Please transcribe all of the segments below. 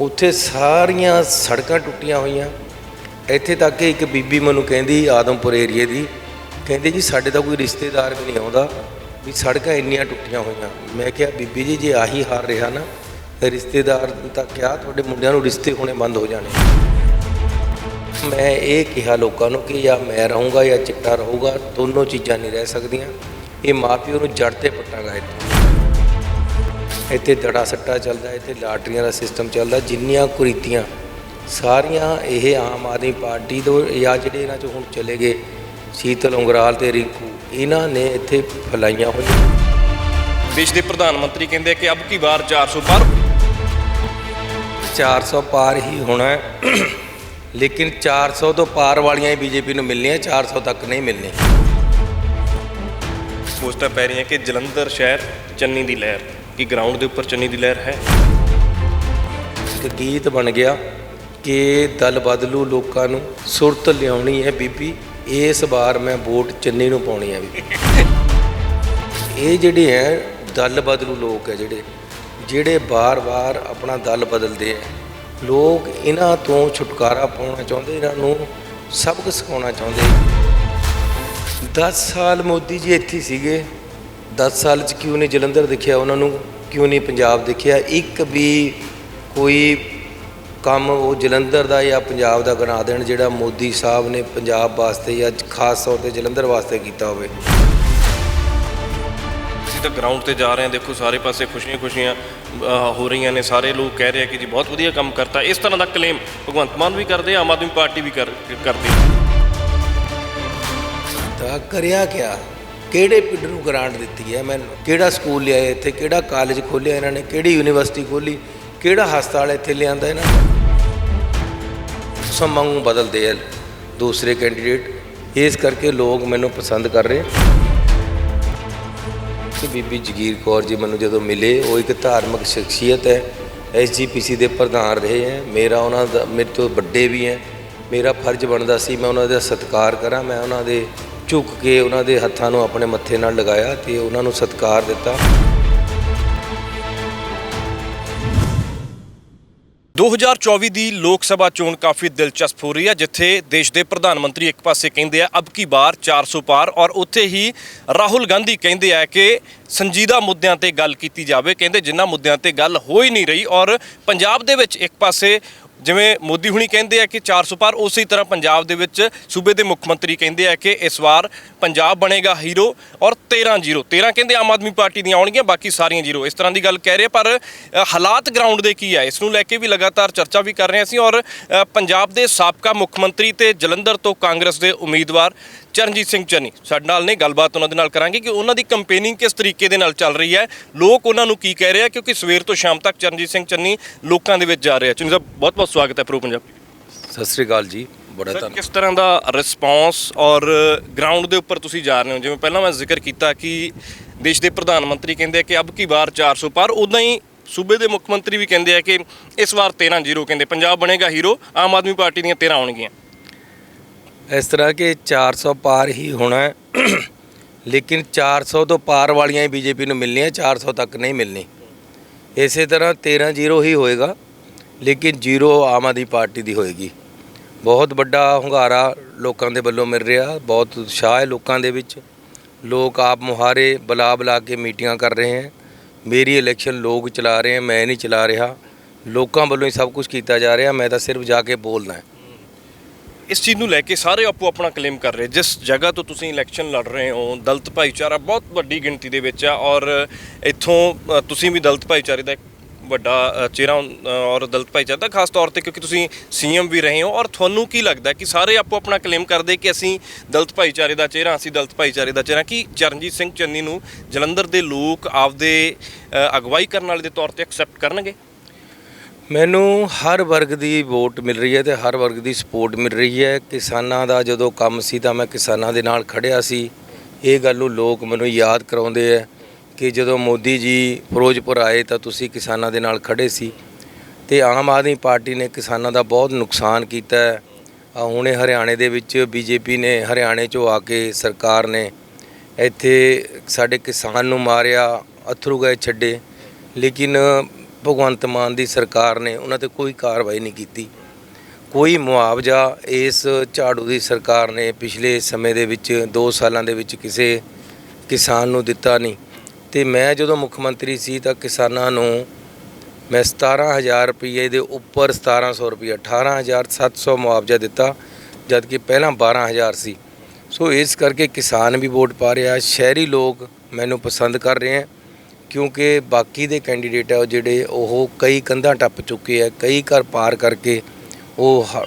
ਉੱਥੇ ਸਾਰੀਆਂ ਸੜਕਾਂ ਟੁੱਟੀਆਂ ਹੋਈਆਂ। ਇੱਥੇ ਤੱਕ ਕਿ ਇੱਕ ਬੀਬੀ ਮੈਨੂੰ ਕਹਿੰਦੀ ਆਦਮਪੁਰ ਏਰੀਏ ਦੀ, ਕਹਿੰਦੇ ਜੀ ਸਾਡੇ ਤਾਂ ਕੋਈ ਰਿਸ਼ਤੇਦਾਰ ਵੀ ਨਹੀਂ ਆਉਂਦਾ, ਵੀ ਸੜਕਾਂ ਇੰਨੀਆਂ ਟੁੱਟੀਆਂ ਹੋਈਆਂ। ਮੈਂ ਕਿਹਾ, ਬੀਬੀ ਜੀ, ਜੇ ਆਹੀ ਹਾਰ ਰਿਹਾ ਨਾ, ਰਿਸ਼ਤੇਦਾਰ ਤਾਂ ਕਿਹਾ, ਤੁਹਾਡੇ ਮੁੰਡਿਆਂ ਨੂੰ ਰਿਸ਼ਤੇ ਹੋਣੇ ਬੰਦ ਹੋ ਜਾਣੇ। ਮੈਂ ਇਹ ਕਿਹਾ ਲੋਕਾਂ ਨੂੰ ਕਿ ਜਾਂ ਮੈਂ ਰਹੂੰਗਾ ਜਾਂ ਚਿੱਟਾ ਰਹੂਗਾ, ਦੋਨੋਂ ਚੀਜ਼ਾਂ ਨਹੀਂ ਰਹਿ ਸਕਦੀਆਂ। ਇਹ ਮਾਪਿਓ ਨੂੰ ਜੜ ਤੇ ਪੱਟਾਂਗਾ ਇੱਥੇ। ਇੱਥੇ ਦੜਾ ਸੱਟਾ ਚੱਲਦਾ ਇੱਥੇ ਲਾਟਰੀਆਂ ਦਾ ਸਿਸਟਮ ਚੱਲਦਾ ਜਿੰਨੀਆਂ ਕੁਰੀਤੀਆਂ ਸਾਰੀਆਂ ਇਹ ਆਮ ਆਦਮੀ ਪਾਰਟੀ ਤੋਂ ਜਾਂ ਜਿਹੜੇ ਇਹਨਾਂ ਚੋਂ ਹੁਣ ਚਲੇ ਗਏ ਸ਼ੀਤਲ ਉਂਗਰਾਲ ਤੇ ਰਿੰਕੂ ਇਹਨਾਂ ਨੇ ਇੱਥੇ ਫੈਲਾਈਆਂ ਹੋਈਆਂ। ਦੇਸ਼ ਦੇ ਪ੍ਰਧਾਨ ਮੰਤਰੀ ਕਹਿੰਦੇ ਕਿ ਅਬ ਕੀ ਵਾਰ 400 ਪਰ 400 ਪਾਰ ਹੀ ਹੋਣਾ ਹੈ ਲੇਕਿਨ 400 ਤੋਂ ਪਾਰ ਵਾਲੀਆਂ ਹੀ ਬੀਜੇਪੀ ਨੂੰ ਮਿਲਣੀਆਂ 400 ਤੱਕ ਨਹੀਂ ਮਿਲਣੀ ਪੋਸਟਾਂ ਪੈ ਰਹੀਆਂ ਕਿ ਜਲੰਧਰ ਸ਼ਹਿਰ ਚੰਨੀ ਦੀ ਲਹਿਰ। ਕਿ ਗਰਾਊਂਡ ਦੇ ਉੱਪਰ ਚੰਨੀ ਦੀ ਲਹਿਰ ਹੈ। ਇੱਕ ਗੀਤ ਬਣ ਗਿਆ ਕਿ ਦਲ ਬਦਲੂ ਲੋਕਾਂ ਨੂੰ, ਸੁਰਤ ਲਿਆਉਣੀ ਹੈ ਬੀਬੀ, ਇਸ ਵਾਰ ਮੈਂ ਵੋਟ ਚੰਨੀ ਨੂੰ ਪਾਉਣੀ ਹੈ ਬੀਬੀ। ਇਹ ਜਿਹੜੇ ਹੈ, ਦਲ ਬਦਲੂ ਲੋਕ ਹੈ ਜਿਹੜੇ ਜਿਹੜੇ ਬਾਰ-ਬਾਰ ਆਪਣਾ ਦਲ ਬਦਲਦੇ ਹੈ। ਲੋਕ ਇਹਨਾਂ ਤੋਂ ਛੁਟਕਾਰਾ ਪਾਉਣਾ ਚਾਹੁੰਦੇ, ਇਹਨਾਂ ਨੂੰ ਸਬਕ ਸਿਖਾਉਣਾ ਚਾਹੁੰਦੇ। 10 ਸਾਲ ਮੋਦੀ ਜੀ ਇੱਥੇ ਸੀਗੇ। 10 ਸਾਲ ਚ ਕਿਉਂ ਨਹੀਂ ਜਲੰਧਰ ਦੇਖਿਆ ਉਹਨਾਂ ਨੂੰ ਕਿਉਂ ਨਹੀਂ ਪੰਜਾਬ ਦੇਖਿਆ? ਇੱਕ ਵੀ ਕੋਈ ਕੰਮ ਉਹ ਜਲੰਧਰ ਦਾ ਜਾਂ ਪੰਜਾਬ ਦਾ ਬਣਾ ਦੇਣ ਜਿਹੜਾ ਮੋਦੀ ਸਾਹਿਬ ਨੇ ਪੰਜਾਬ ਵਾਸਤੇ ਜਾਂ ਖਾਸ ਤੌਰ ਤੇ ਜਲੰਧਰ ਵਾਸਤੇ ਕੀਤਾ ਹੋਵੇ। ਅਸੀਂ ਤਾਂ ਗਰਾਊਂਡ ਤੇ ਜਾ ਰਹੇ ਹਾਂ ਦੇਖੋ ਸਾਰੇ ਪਾਸੇ ਖੁਸ਼ੀਆਂ ਖੁਸ਼ੀਆਂ ਅਹ, ਹੋ ਰਹੀਆਂ ਨੇ ਸਾਰੇ ਲੋਕ ਕਹਿ ਰਹੇ ਆ ਕਿ ਜੀ ਬਹੁਤ ਵਧੀਆ ਕੰਮ ਕਰਤਾ। ਇਸ ਤਰ੍ਹਾਂ ਦਾ ਕਲੇਮ ਭਗਵੰਤ ਮਾਨ ਵੀ ਕਰਦੇ ਆ, ਆਮ ਆਦਮੀ ਪਾਰਟੀ ਵੀ ਕਰ ਕਰਦੀ ਹੈ। ਤਾਂ ਕਰਿਆ ਕਿਆ? ਕਿਹੜੇ ਪਿੰਡ ਨੂੰ ਗ੍ਰਾਂਟ ਦਿੱਤੀ ਹੈ ਮੈਂ ਕਿਹੜਾ ਸਕੂਲ ਲਿਆਏ ਇੱਥੇ? ਕਿਹੜਾ ਕਾਲਜ ਖੋਲ੍ਹਿਆ ਇਹਨਾਂ ਨੇ? ਕਿਹੜੀ ਯੂਨੀਵਰਸਿਟੀ ਖੋਲ੍ਹੀ? ਕਿਹੜਾ ਹਸਪਤਾਲ ਇੱਥੇ ਲਿਆਂਦਾ ਇਹਨਾਂ ਨੇ? ਸਮਾਂ ਨੂੰ ਬਦਲਦੇ ਆ ਦੂਸਰੇ ਕੈਂਡੀਡੇਟ। ਇਸ ਕਰਕੇ ਲੋਕ ਮੈਨੂੰ ਪਸੰਦ ਕਰ ਰਹੇ ਕਿ ਬੀਬੀ ਜਗੀਰ ਕੌਰ ਜੀ ਮੈਨੂੰ ਜਦੋਂ ਮਿਲੇ, ਉਹ ਇੱਕ ਧਾਰਮਿਕ ਸ਼ਖਸੀਅਤ ਹੈ। ਐਸਜੀਪੀਸੀ ਦੇ ਪ੍ਰਧਾਨ ਰਹੇ ਹੈ। ਮੇਰਾ ਉਹਨਾਂ ਦਾ, ਮੇਰੇ ਤੋਂ ਵੱਡੇ ਵੀ ਹੈ। ਮੇਰਾ ਫਰਜ਼ ਬਣਦਾ ਸੀ, ਮੈਂ ਉਹਨਾਂ ਦਾ ਸਤਿਕਾਰ ਕਰਾਂ, ਮੈਂ ਉਹਨਾਂ ਦੇ ਝੁੱਕ ਕੇ ਉਹਨਾਂ ਦੇ ਹੱਥਾਂ ਨੂੰ ਆਪਣੇ ਮੱਥੇ ਨਾਲ ਲਗਾਇਆ ਤੇ ਉਹਨਾਂ ਨੂੰ ਸਤਿਕਾਰ ਦਿੱਤਾ। 2024 ਦੀ ਲੋਕ ਸਭਾ ਚੋਣ ਕਾਫੀ ਦਿਲਚਸਪ ਹੋ ਰਹੀ ਹੈ, ਜਿੱਥੇ ਦੇਸ਼ ਦੇ ਪ੍ਰਧਾਨ ਮੰਤਰੀ ਇੱਕ ਪਾਸੇ ਕਹਿੰਦੇ ਆ, ਅਬ ਕੀ ਬਾਰ 400 ਪਾਰ, ਔਰ ਉੱਥੇ ਹੀ ਰਾਹੁਲ ਗਾਂਧੀ ਕਹਿੰਦੇ ਆ ਕਿ ਸੰਜੀਦਾ ਮੁੱਦਿਆਂ ਤੇ ਗੱਲ ਕੀਤੀ ਜਾਵੇ। ਕਹਿੰਦੇ ਜਿਨ੍ਹਾਂ ਮੁੱਦਿਆਂ ਤੇ ਗੱਲ ਹੋ ਹੀ ਨਹੀਂ ਰਹੀ ਔਰ ਪੰਜਾਬ ਦੇ ਵਿੱਚ ਇੱਕ ਪਾਸੇ ਜਿਵੇਂ ਮੋਦੀ ਹੁਣੀ ਕਹਿੰਦੇ ਆ ਕਿ 400 ਪਾਰ ਉਸੇ ਤਰ੍ਹਾਂ ਪੰਜਾਬ ਦੇ ਵਿੱਚ ਸੂਬੇ ਦੇ ਮੁੱਖ ਮੰਤਰੀ ਕਹਿੰਦੇ ਆ ਕਿ ਇਸ ਵਾਰ ਪੰਜਾਬ ਬਣੇਗਾ ਹੀਰੋ ਔਰ 13 ਜ਼ੀਰੋ। 13 ਕਹਿੰਦੇ ਆਮ ਆਦਮੀ ਪਾਰਟੀ ਦੀਆਂ ਆਉਣਗੀਆਂ, ਬਾਕੀ ਸਾਰੀਆਂ ਜ਼ੀਰੋ। ਇਸ ਤਰ੍ਹਾਂ ਦੀ ਗੱਲ ਕਹਿ ਰਹੇ ਪਰ ਹਾਲਾਤ ਗਰਾਊਂਡ ਦੇ ਕੀ ਆ? ਇਸ ਨੂੰ ਲੈ ਕੇ ਵੀ ਲਗਾਤਾਰ ਚਰਚਾ ਵੀ ਕਰ ਰਹੇ ਅਸੀਂ ਔਰ ਪੰਜਾਬ ਦੇ ਸਾਬਕਾ ਮੁੱਖ ਮੰਤਰੀ ਤੇ ਜਲੰਧਰ ਤੋਂ ਕਾਂਗਰਸ ਦੇ ਉਮੀਦਵਾਰ ਚਰਨਜੀਤ ਸਿੰਘ ਚੰਨੀ ਸਾਡੇ ਨਾਲ ਨੇ। ਗੱਲਬਾਤ ਉਹਨਾਂ ਦੇ ਨਾਲ ਕਰਾਂਗੇ ਕਿ ਉਹਨਾਂ ਦੀ ਕੰਪੇਨਿੰਗ ਕਿਸ ਤਰੀਕੇ ਦੇ ਨਾਲ ਚੱਲ ਰਹੀ ਹੈ। ਲੋਕ ਉਹਨਾਂ ਨੂੰ ਕੀ ਕਹਿ ਰਹੇ ਆ? ਕਿਉਂਕਿ ਸਵੇਰ ਤੋਂ ਸ਼ਾਮ ਤੱਕ ਚਰਨਜੀਤ ਸਿੰਘ ਚੰਨੀ ਲੋਕਾਂ ਦੇ ਵਿੱਚ ਜਾ ਰਹੇ ਆ। ਚੰਨੀ ਸਾਹਿਬ ਬਹੁਤ ਬਹੁਤ ਸਵਾਗਤ ਹੈ ਪ੍ਰੋ ਪੰਜਾਬ। ਸਤਿ ਸ੍ਰੀ ਅਕਾਲ ਜੀ ਬੜਾ ਸਰ ਧੰਨਵਾਦ ਕਿਸ ਤਰ੍ਹਾਂ ਦਾ ਰਿਸਪੌਂਸ ਔਰ ਗਰਾਊਂਡ ਦੇ ਉੱਪਰ ਤੁਸੀਂ ਜਾ ਰਹੇ ਹੋ? ਜਿਵੇਂ ਪਹਿਲਾਂ ਮੈਂ ਜ਼ਿਕਰ ਕੀਤਾ ਕਿ ਦੇਸ਼ ਦੇ ਪ੍ਰਧਾਨ ਮੰਤਰੀ ਕਹਿੰਦੇ ਆ ਕਿ ਅਬ ਕੀ ਵਾਰ 400 ਪਾਰ ਉਦਾਂ ਹੀ ਸੂਬੇ ਦੇ ਮੁੱਖ ਮੰਤਰੀ ਵੀ ਕਹਿੰਦੇ ਆ ਕਿ ਇਸ ਵਾਰ 13 ਜ਼ੀਰੋ ਕਹਿੰਦੇ ਪੰਜਾਬ ਬਣੇਗਾ ਹੀਰੋ ਆਮ ਆਦਮੀ ਪਾਰਟੀ ਦੀਆਂ 13 ਆਉਣਗੀਆਂ। ਇਸ ਤਰ੍ਹਾਂ ਕਿ 400 ਪਾਰ ਹੀ ਹੋਣਾ ਹੈ ਲੇਕਿਨ 400 ਤੋਂ ਪਾਰ ਵਾਲੀਆਂ ਹੀ ਬੀਜੇਪੀ ਨੂੰ ਮਿਲਣੀਆਂ 400 ਤੱਕ ਨਹੀਂ ਮਿਲਣੀ। ਇਸੇ ਤਰ੍ਹਾਂ 13 ਜ਼ੀਰੋ ਹੀ ਹੋਏਗਾ। ਲੇਕਿਨ ਜ਼ੀਰੋ ਆਮ ਆਦਮੀ ਪਾਰਟੀ ਦੀ ਹੋਏਗੀ। ਬਹੁਤ ਵੱਡਾ ਹੁੰਗਾਰਾ ਲੋਕਾਂ ਦੇ ਵੱਲੋਂ ਮਿਲ ਰਿਹਾ, ਬਹੁਤ ਉਤਸ਼ਾਹ ਹੈ ਲੋਕਾਂ ਦੇ ਵਿੱਚ। ਲੋਕ ਆਪ ਮੁਹਾਰੇ ਬੁਲਾ ਬੁਲਾ ਕੇ ਮੀਟਿੰਗਾਂ ਕਰ ਰਹੇ ਹਨ ਮੇਰੀ ਇਲੈਕਸ਼ਨ ਲੋਕ ਚਲਾ ਰਹੇ ਹਨ ਮੈਂ ਨਹੀਂ ਚਲਾ ਰਿਹਾ। ਲੋਕਾਂ ਵੱਲੋਂ ਹੀ ਸਭ ਕੁਝ ਕੀਤਾ ਜਾ ਰਿਹਾ, ਮੈਂ ਤਾਂ ਸਿਰਫ ਜਾ ਕੇ ਬੋਲਣਾ ਹੈ। ਇਸ ਚੀਜ਼ ਨੂੰ ਲੈ ਕੇ ਸਾਰੇ ਆਪੋ ਆਪਣਾ ਕਲੇਮ ਕਰ ਰਹੇ, ਜਿਸ ਜਗ੍ਹਾ ਤੋਂ ਤੁਸੀਂ ਇਲੈਕਸ਼ਨ ਲੜ ਰਹੇ ਹੋ, ਦਲਤ ਭਾਈਚਾਰਾ ਬਹੁਤ ਵੱਡੀ ਗਿਣਤੀ ਦੇ ਵਿੱਚ ਆ ਔਰ ਇੱਥੋਂ ਤੁਸੀਂ ਵੀ ਦਲਤ ਭਾਈਚਾਰੇ ਦਾ ਵੱਡਾ ਚਿਹਰਾ ਔਰ ਦਲਿਤ ਭਾਈਚਾਰਾ ਦਾ, ਖਾਸ ਤੌਰ ਤੇ ਕਿਉਂਕਿ ਤੁਸੀਂ ਸੀਐਮ ਵੀ ਰਹੇ ਹੋ ਔਰ ਤੁਹਾਨੂੰ ਕੀ ਲੱਗਦਾ ਕਿ ਸਾਰੇ ਆਪੋ ਆਪਣਾ ਕਲੇਮ ਕਰਦੇ ਕਿ ਅਸੀਂ ਦਲਿਤ ਭਾਈਚਾਰੇ ਦਾ ਚਿਹਰਾ, ਅਸੀਂ ਦਲਿਤ ਭਾਈਚਾਰੇ ਦਾ ਚਿਹਰਾ, ਕਿ ਚਰਨਜੀਤ ਸਿੰਘ ਚੰਨੀ ਨੂੰ ਜਲੰਧਰ ਦੇ ਲੋਕ ਆਪਦੇ ਅਗਵਾਈ ਕਰਨ ਵਾਲੇ ਦੇ ਤੌਰ ਤੇ ਐਕਸੈਪਟ ਕਰਨਗੇ? ਮੈਨੂੰ ਹਰ ਵਰਗ ਦੀ ਵੋਟ ਮਿਲ ਰਹੀ ਹੈ ਤੇ ਹਰ ਵਰਗ ਦੀ ਸਪੋਰਟ ਮਿਲ ਰਹੀ ਹੈ। ਕਿਸਾਨਾਂ ਦਾ ਜਦੋਂ ਕੰਮ ਸੀ ਤਾਂ ਮੈਂ ਕਿਸਾਨਾਂ ਦੇ ਨਾਲ ਖੜਿਆ ਸੀ। ਇਹ ਗੱਲ ਨੂੰ ਲੋਕ ਮੈਨੂੰ ਯਾਦ ਕਰਾਉਂਦੇ ਆ ਕਿ ਜਦੋਂ ਮੋਦੀ ਜੀ ਫਿਰੋਜ਼ਪੁਰ ਆਏ ਤਾਂ ਤੁਸੀਂ ਕਿਸਾਨਾਂ ਦੇ ਨਾਲ ਖੜੇ ਸੀ ਤੇ ਆਮ ਆਦਮੀ ਪਾਰਟੀ ਨੇ ਕਿਸਾਨਾਂ ਦਾ ਬਹੁਤ ਨੁਕਸਾਨ ਕੀਤਾ ਹੈ। ਹੁਣੇ ਹਰਿਆਣੇ ਦੇ ਵਿੱਚ ਬੀਜੇਪੀ ਨੇ ਹਰਿਆਣੇ 'ਚੋਂ ਆ ਕੇ ਸਰਕਾਰ ਨੇ ਇੱਥੇ ਸਾਡੇ ਕਿਸਾਨ ਨੂੰ ਮਾਰਿਆ, ਅਥਰੂ ਗਏ ਛੱਡੇ, ਲੇਕਿਨ ਭਗਵੰਤ ਮਾਨ ਦੀ ਸਰਕਾਰ ਨੇ ਉਹਨਾਂ ਤੇ ਕੋਈ ਕਾਰਵਾਈ ਨਹੀਂ ਕੀਤੀ। ਕੋਈ ਮੁਆਵਜ਼ਾ ਇਸ ਝਾੜੂ ਦੀ ਸਰਕਾਰ ਨੇ ਪਿਛਲੇ ਸਮੇਂ ਦੇ ਵਿੱਚ 2 ਸਾਲਾਂ ਦੇ ਵਿੱਚ ਕਿਸੇ ਕਿਸਾਨ ਨੂੰ ਦਿੱਤਾ ਨਹੀਂ। ਤੇ ਮੈਂ ਜਦੋਂ ਮੁੱਖ ਮੰਤਰੀ ਸੀ ਤਾਂ ਕਿਸਾਨਾਂ ਨੂੰ ਮੈਂ 17000 ਰੁਪਏ ਦੇ ਉੱਪਰ 1700 ਰੁਪਏ 18700 ਮੁਆਵਜ਼ਾ ਦਿੱਤਾ ਜਦ ਕਿ ਪਹਿਲਾਂ 12000 ਸੀ। ਸੋ ਇਸ ਕਰਕੇ ਕਿਸਾਨ ਵੀ ਵੋਟ ਪਾ ਰਿਹਾ, ਸ਼ਹਿਰੀ ਲੋਕ ਮੈਨੂੰ ਪਸੰਦ ਕਰ ਰਹੇ ਹੈ, ਕਿਉਂਕਿ ਬਾਕੀ ਦੇ ਕੈਂਡੀਡੇਟ ਆ ਉਹ ਜਿਹੜੇ, ਉਹ ਕਈ ਕੰਧਾਂ ਟੱਪ ਚੁੱਕੇ ਆ, ਕਈ ਘਰ ਪਾਰ ਕਰਕੇ ਉਹ ਹ-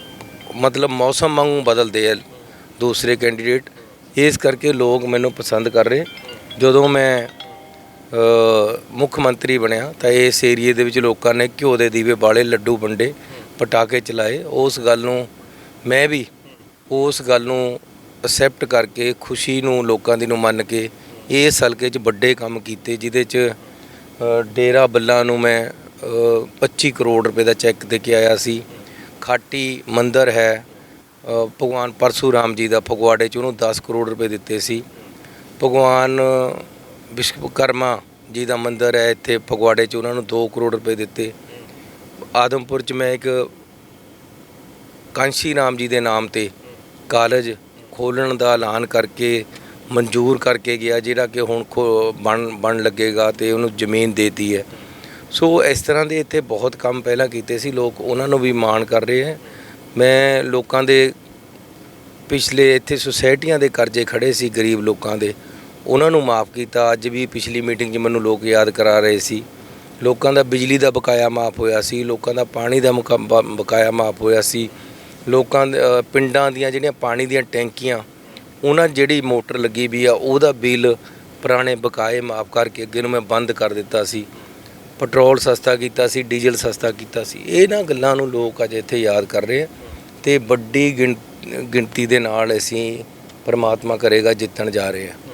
ਮਤਲਬ ਮੌਸਮ ਵਾਂਗੂ ਬਦਲਦੇ ਆ ਦੂਸਰੇ ਕੈਂਡੀਡੇਟ। ਇਸ ਕਰਕੇ ਲੋਕ ਮੈਨੂੰ ਪਸੰਦ ਕਰ ਰਹੇ। ਜਦੋਂ ਮੈਂ ਮੁੱਖ ਮੰਤਰੀ ਬਣਿਆ। ਤਾਂ ਇਸ ਏਰੀਏ ਦੇ ਵਿੱਚ ਲੋਕਾਂ ਨੇ ਘਿਓ ਦੇ ਦੀਵੇ ਬਾਲੇ ਲੱਡੂ ਵੰਡੇ ਪਟਾਕੇ ਚਲਾਏ। ਉਸ ਗੱਲ ਨੂੰ ਮੈਂ ਵੀ ਉਸ ਗੱਲ ਨੂੰ ਅਸੈਪਟ ਕਰਕੇ ਖੁਸ਼ੀ ਨੂੰ ਲੋਕਾਂ ਦੀ ਨੂੰ ਮੰਨ ਕੇ ਇਸ ਹਲਕੇ 'ਚ ਵੱਡੇ ਕੰਮ ਕੀਤੇ ਜਿਹਦੇ 'ਚ ਡੇਰਾ ਬੱਲਾ ਨੂੰ ਮੈਂ ਅ, 25 ਕਰੋੜ ਰੁਪਏ ਦਾ ਚੈੱਕ ਦੇ ਕੇ ਆਇਆ ਸੀ। ਖਾਟੀ ਮੰਦਰ ਹੈ ਭਗਵਾਨ ਪਰਸ਼ੂਰਾਮ ਜੀ ਦਾ ਫਗਵਾੜੇ 'ਚ ਉਹਨੂੰ 10 ਕਰੋੜ ਰੁਪਏ ਦਿੱਤੇ ਸੀ। ਭਗਵਾਨ ਵਿਸ਼ਵਕਰਮਾ ਜੀ ਦਾ ਮੰਦਿਰ ਹੈ, ਇੱਥੇ ਫਗਵਾੜੇ 'ਚ ਉਹਨਾਂ ਨੂੰ 2 ਕਰੋੜ ਰੁਪਏ ਦਿੱਤੇ। ਆਦਮਪੁਰ 'ਚ ਮੈਂ ਇੱਕ ਕਾਂਸ਼ੀ ਰਾਮ ਜੀ ਦੇ ਨਾਮ ਤੇ ਕਾਲਜ ਖੋਲਣ ਦਾ ਐਲਾਨ ਕਰਕੇ, ਮਨਜ਼ੂਰ ਕਰਕੇ ਗਿਆ, ਜਿਹੜਾ ਕਿ ਹੁਣ ਖੋ- ਬਣ ਬਣ ਲੱਗੇਗਾ ਤੇ ਉਹਨੂੰ ਜ਼ਮੀਨ ਦੇਤੀ ਹੈ। ਸੋ ਇਸ ਤਰ੍ਹਾਂ ਦੇ ਇੱਥੇ ਬਹੁਤ ਕੰਮ ਪਹਿਲਾਂ ਕੀਤੇ ਸੀ, ਲੋਕ ਉਹਨਾਂ ਨੂੰ ਵੀ ਮਾਣ ਕਰ ਰਹੇ ਹੈ। ਮੈਂ ਲੋਕਾਂ ਦੇ ਪਿਛਲੇ ਇੱਥੇ ਸੁਸਾਇਟੀਆਂ ਦੇ ਕਰਜ਼ੇ ਖੜੇ ਸੀ, ਗਰੀਬ ਲੋਕਾਂ ਦੇ। ਉਹਨਾਂ ਨੂੰ ਮਾਫ ਕੀਤਾ। ਅੱਜ ਵੀ ਪਿਛਲੀ ਮੀਟਿੰਗ 'ਚ ਮੈਨੂੰ ਲੋਕ ਯਾਦ ਕਰਾ ਰਹੇ ਸੀ। ਲੋਕਾਂ ਦਾ ਬਿਜਲੀ ਦਾ ਬਕਾਇਆ ਮਾਫ ਹੋਇਆ ਸੀ। ਲੋਕਾਂ ਦਾ ਪਾਣੀ ਦਾ ਮੁਕਾ- ਬਕਾਇਆ ਮਾਫ ਹੋਇਆ ਸੀ। ਲੋਕਾਂ ਪਿੰਡਾਂ ਦੀਆਂ ਜਿਹੜੀਆਂ ਪਾਣੀ ਦੀਆਂ ਟੈਂਕੀਆਂ, ਉਹਨਾਂ ਜਿਹੜੀ ਮੋਟਰ ਲੱਗੀ ਵੀ ਆ, ਉਹਦਾ ਬਿੱਲ ਪੁਰਾਣੇ ਬਕਾਏ ਮਾਫ ਕਰਕੇ ਅੱਗੇ ਨੂੰ ਮੈਂ ਬੰਦ ਕਰ ਦਿੱਤਾ ਸੀ। ਪੈਟਰੋਲ ਸਸਤਾ ਕੀਤਾ ਸੀ, ਡੀਜ਼ਲ ਸਸਤਾ ਕੀਤਾ ਸੀ। ਇਹਨਾਂ ਗੱਲਾਂ ਨੂੰ ਲੋਕ ਅਜੇ ਇੱਥੇ ਯਾਦ ਕਰ ਰਹੇ ਆ ਤੇ ਵੱਡੀ ਗਿਣ- ਗਿਣਤੀ ਦੇ ਨਾਲ ਅਸੀਂ ਪਰਮਾਤਮਾ ਕਰੇਗਾ ਜਿੱਤਣ ਜਾ ਰਹੇ ਆ।